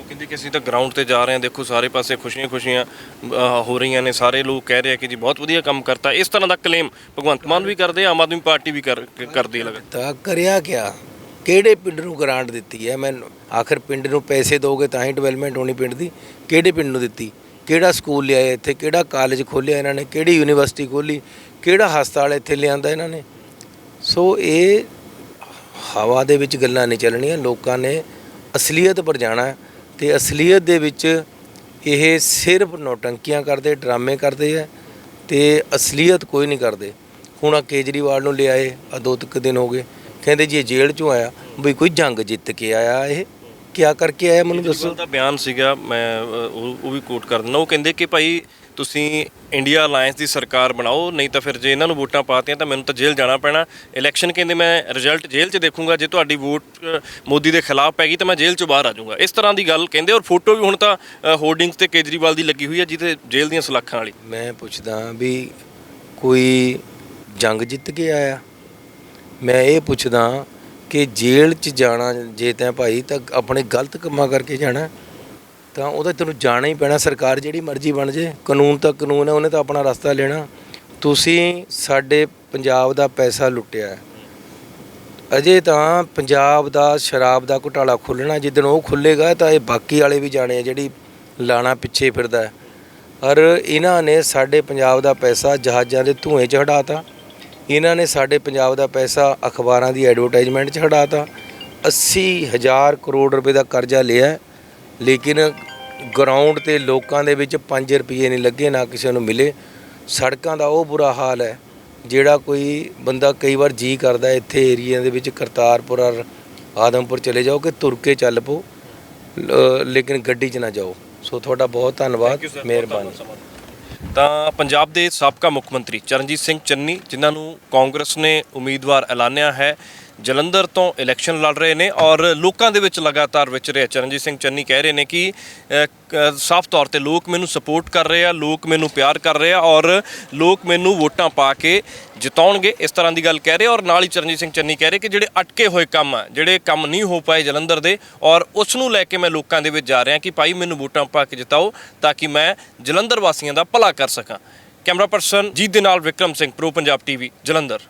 ਉਹ ਕਹਿੰਦੇ ਕਿ ਅਸੀਂ ਤਾਂ ਗਰਾਊਂਡ ਤੇ ਜਾ ਰਹੇ ਹਾਂ ਦੇਖੋ ਸਾਰੇ ਪਾਸੇ ਖੁਸ਼ੀਆਂ ਖੁਸ਼ੀਆਂ ਅਹ, ਹੋ ਰਹੀਆਂ ਨੇ ਸਾਰੇ ਲੋਕ ਕਹਿ ਰਹੇ ਆ ਕਿ ਜੀ ਬਹੁਤ ਵਧੀਆ ਕੰਮ ਕਰਤਾ। ਇਸ ਤਰ੍ਹਾਂ ਦਾ ਕਲੇਮ ਭਗਵੰਤ ਮਾਨ ਵੀ ਕਰਦੇ ਆ, ਆਮ ਆਦਮੀ ਪਾਰਟੀ ਵੀ ਕਰ ਕਰਦੀ ਹੈ ਲਗਾ ਤਾਂ ਕਰਿਆ ਕਿਆ? ਕਿਹੜੇ ਪਿੰਡ ਨੂੰ ਗ੍ਰਾਂਟ ਦਿੱਤੀ ਹੈ? ਮੈਂ ਆਖਰ ਪਿੰਡ ਨੂੰ ਪੈਸੇ ਦੋਗੇ ਤਾਂ ਹੀ ਡਿਵੈਲਪਮੈਂਟ ਹੋਣੀ ਪਿੰਡ ਦੀ। ਕਿਹੜੇ ਪਿੰਡ ਨੂੰ ਦਿੱਤੀ? ਕਿਹੜਾ ਸਕੂਲ ਲਿਆਏ ਇੱਥੇ, ਕਿਹੜਾ ਕਾਲਜ ਖੋਲ੍ਹਿਆ ਇਹਨਾਂ ਨੇ, ਕਿਹੜੀ ਯੂਨੀਵਰਸਿਟੀ ਖੋਲ੍ਹੀ, ਕਿਹੜਾ ਹਸਪਤਾਲ ਇੱਥੇ ਲਿਆਂਦਾ ਇਹਨਾਂ ਨੇ। ਸੋ ਇਹ ਹਵਾ ਦੇ ਵਿੱਚ ਗੱਲਾਂ ਨਹੀਂ ਚੱਲਣੀਆਂ, ਲੋਕਾਂ ਨੇ ਅਸਲੀਅਤ ਪਰ ਜਾਣਾ ਹੈ ਤੇ ਅਸਲੀਅਤ ਦੇ ਵਿੱਚ ਇਹ ਸਿਰਫ ਨੌਟੰਕੀਆਂ ਕਰਦੇ, ਡਰਾਮੇ ਕਰਦੇ ਆ ਤੇ ਅਸਲੀਅਤ ਕੋਈ ਨਹੀਂ ਕਰਦੇ। ਹੁਣ ਆ ਕੇਜਰੀਵਾਲ ਨੂੰ ਲਿਆਏ ਆ ਦੋ ਤੱਕ ਦਿਨ ਹੋ ਗਏ, ਕਹਿੰਦੇ ਜੀ ਜੇਲ੍ਹ ਚੋਂ ਆਇਆ ਵੀ ਕੋਈ ਜੰਗ ਜਿੱਤ ਕੇ ਆਇਆ ਇਹ। ਕਿਆ ਕਰਕੇ ਆਇਆ ਮੈਨੂੰ ਦੱਸੋ। ਦਾ ਬਿਆਨ ਸੀਗਾ ਮੈਂ ਉਹ ਉਹ ਵੀ ਕੋਟ ਕਰ ਦਿੰਦਾ। ਉਹ ਕਹਿੰਦੇ ਕਿ ਭਾਈ ਤੁਸੀਂ ਇੰਡੀਆ ਅਲਾਈਅੰਸ ਦੀ ਸਰਕਾਰ ਬਣਾਓ ਨਹੀਂ ਤਾਂ ਫਿਰ ਜੇ ਇਹਨਾਂ ਨੂੰ ਵੋਟਾਂ ਪਾਤੀਆਂ ਤਾਂ ਮੈਨੂੰ ਤਾਂ ਜੇਲ੍ਹ ਜਾਣਾ ਪੈਣਾ। ਇਲੈਕਸ਼ਨ ਕਹਿੰਦੇ ਮੈਂ ਰਿਜ਼ਲਟ ਜੇਲ੍ਹ 'ਚ ਦੇਖੂੰਗਾ ਜੇ ਤੁਹਾਡੀ ਵੋਟ ਮੋਦੀ ਦੇ ਖਿਲਾਫ ਪੈ ਗਈ ਤਾਂ ਮੈਂ ਜੇਲ੍ਹ 'ਚੋਂ ਬਾਹਰ ਆ ਜਾਊਂਗਾ। ਇਸ ਤਰ੍ਹਾਂ ਦੀ ਗੱਲ ਕਹਿੰਦੇ ਔਰ ਫੋਟੋ ਵੀ ਹੁਣ ਤਾਂ ਹੋਰਡਿੰਗਸ ਤੇ ਕੇਜਰੀਵਾਲ ਦੀ ਲੱਗੀ ਹੋਈ ਹੈ ਜਿਹਦੇ ਜੇਲ੍ਹ ਦੀਆਂ ਸਲਾਖਾਂ ਵਾਲੀ। ਮੈਂ ਪੁੱਛਦਾ ਵੀ ਕੋਈ ਜੰਗ ਜਿੱਤ ਕੇ ਆਇਆ? ਮੈਂ ਇਹ ਪੁੱਛਦਾ ਕਿ ਜੇਲ੍ਹ 'ਚ ਜਾਣਾ ਜੇ ਤੈਂ ਭਾਈ ਤਾਂ ਆਪਣੇ ਗਲਤ ਕੰਮਾਂ ਕਰਕੇ ਜਾਣਾ ਤਾਂ ਉਹਦਾ ਤੈਨੂੰ ਜਾਣਾ ਹੀ ਪੈਣਾ, ਸਰਕਾਰ ਜਿਹੜੀ ਮਰਜ਼ੀ ਬਣ ਜੇ, ਕਾਨੂੰਨ ਤਾਂ ਕਾਨੂੰਨ ਹੈ, ਉਹਨੇ ਤਾਂ ਆਪਣਾ ਰਸਤਾ ਲੈਣਾ। ਤੁਸੀਂ ਸਾਡੇ ਪੰਜਾਬ ਦਾ ਪੈਸਾ ਲੁੱਟਿਆ ਅਜੇ ਤਾਂ ਪੰਜਾਬ ਦਾ, ਸ਼ਰਾਬ ਦਾ ਘੁਟਾਲਾ ਖੁੱਲਣਾ ਜਿੱਦਣ ਉਹ ਖੁੱਲੇਗਾ ਤਾਂ ਇਹ ਬਾਕੀ ਵਾਲੇ ਵੀ ਜਾਣੇ ਆ, ਜਿਹੜੀ ਲਾਣਾ ਪਿੱਛੇ ਫਿਰਦਾ ਔਰ ਇਹਨਾਂ ਨੇ ਸਾਡੇ ਪੰਜਾਬ ਦਾ ਪੈਸਾ ਜਹਾਜ਼ਾਂ ਦੇ ਧੂਏ 'ਚ ਹਟਾਤਾ ਇਹਨਾਂ ਨੇ ਸਾਡੇ ਪੰਜਾਬ ਦਾ ਪੈਸਾ ਅਖਬਾਰਾਂ ਦੀ ਐਡਵਰਟਾਈਜ਼ਮੈਂਟ 'ਚ ਹਟਾਤਾ 80000 ਕਰੋੜ ਰੁਪਏ ਦਾ ਕਰਜ਼ਾ ਲਿਆ। ਲੇਕਿਨ ਗਰਾਊਂਡ ਤੇ ਲੋਕਾਂ ਦੇ ਵਿੱਚ 5 ਰੁਪਏ ਨਹੀਂ ਲੱਗੇ ਨਾ ਕਿਸੇ ਨੂੰ ਮਿਲੇ। ਸੜਕਾਂ ਦਾ ਉਹ ਬੁਰਾ ਹਾਲ ਹੈ ਜਿਹੜਾ ਕੋਈ ਬੰਦਾ ਕਈ ਵਾਰ ਜੀ ਕਰਦਾ ਇੱਥੇ ਏਰੀਆ ਦੇ ਵਿੱਚ ਕਰਤਾਰਪੁਰ ਔਰ ਆਦਮਪੁਰ ਚਲੇ ਜਾਓ ਕਿ ਤੁਰ ਕੇ ਚੱਲ ਪੋ ਲੇਕਿਨ ਗੱਡੀ 'ਚ ਨਾ ਜਾਓ। ਸੋ ਤੁਹਾਡਾ ਬਹੁਤ ਧੰਨਵਾਦ ਮਿਹਰਬਾਨੀ। ਤਾਂ ਪੰਜਾਬ ਦੇ ਸਾਬਕਾ ਮੁੱਖ ਮੰਤਰੀ ਚਰਨਜੀਤ ਸਿੰਘ ਚੰਨੀ, ਜਿਨ੍ਹਾਂ ਨੂੰ ਕਾਂਗਰਸ ਨੇ ਉਮੀਦਵਾਰ ਐਲਾਨਿਆ ਹੈ ਜਲੰਧਰ ਤੋਂ ਇਲੈਕਸ਼ਨ ਲੜ ਰਹੇ ਨੇ ਔਰ ਲੋਕਾਂ ਦੇ ਵਿੱਚ ਲਗਾਤਾਰ ਵਿਚ ਰਹੇ। ਚਰਨਜੀਤ ਸਿੰਘ ਚੰਨੀ ਕਹਿ ਰਹੇ ਨੇ ਕਿ ਸਾਫ਼ ਤੌਰ ਤੇ ਲੋਕ ਮੈਨੂੰ ਸਪੋਰਟ ਕਰ ਰਹੇ ਆ, ਲੋਕ ਮੈਨੂੰ ਪਿਆਰ ਕਰ ਰਹੇ ਆ ਔਰ ਲੋਕ ਮੈਨੂੰ ਵੋਟਾਂ ਪਾ ਕੇ ਜਿਤਾਉਣਗੇ, ਇਸ ਤਰ੍ਹਾਂ ਦੀ ਗੱਲ ਕਹਿ ਰਹੇ ਔਰ ਨਾਲ ਹੀ ਚਰਨਜੀਤ ਸਿੰਘ ਚੰਨੀ ਕਹਿ ਰਹੇ ਕਿ ਜਿਹੜੇ ਅਟਕੇ ਹੋਏ ਕੰਮ ਆ, ਜਿਹੜੇ ਕੰਮ ਨਹੀਂ ਹੋ ਪਾਏ ਜਲੰਧਰ ਦੇ ਔਰ ਉਸ ਨੂੰ ਲੈ ਕੇ ਮੈਂ ਲੋਕਾਂ ਦੇ ਵਿੱਚ ਜਾ ਰਿਹਾ ਕਿ ਭਾਈ ਮੈਨੂੰ ਵੋਟਾਂ ਪਾ ਕੇ ਜਿਤਾਓ ਤਾਂ ਕਿ ਮੈਂ ਜਲੰਧਰ ਵਾਸੀਆਂ ਦਾ ਭਲਾ ਕਰ ਸਕਾਂ। ਕੈਮਰਾ ਪਰਸਨ ਜੀਤ ਦੇ ਨਾਲ ਵਿਕਰਮ ਸਿੰਘ, ਪ੍ਰੋ ਪੰਜਾਬ ਟੀਵੀ, ਜਲੰਧਰ।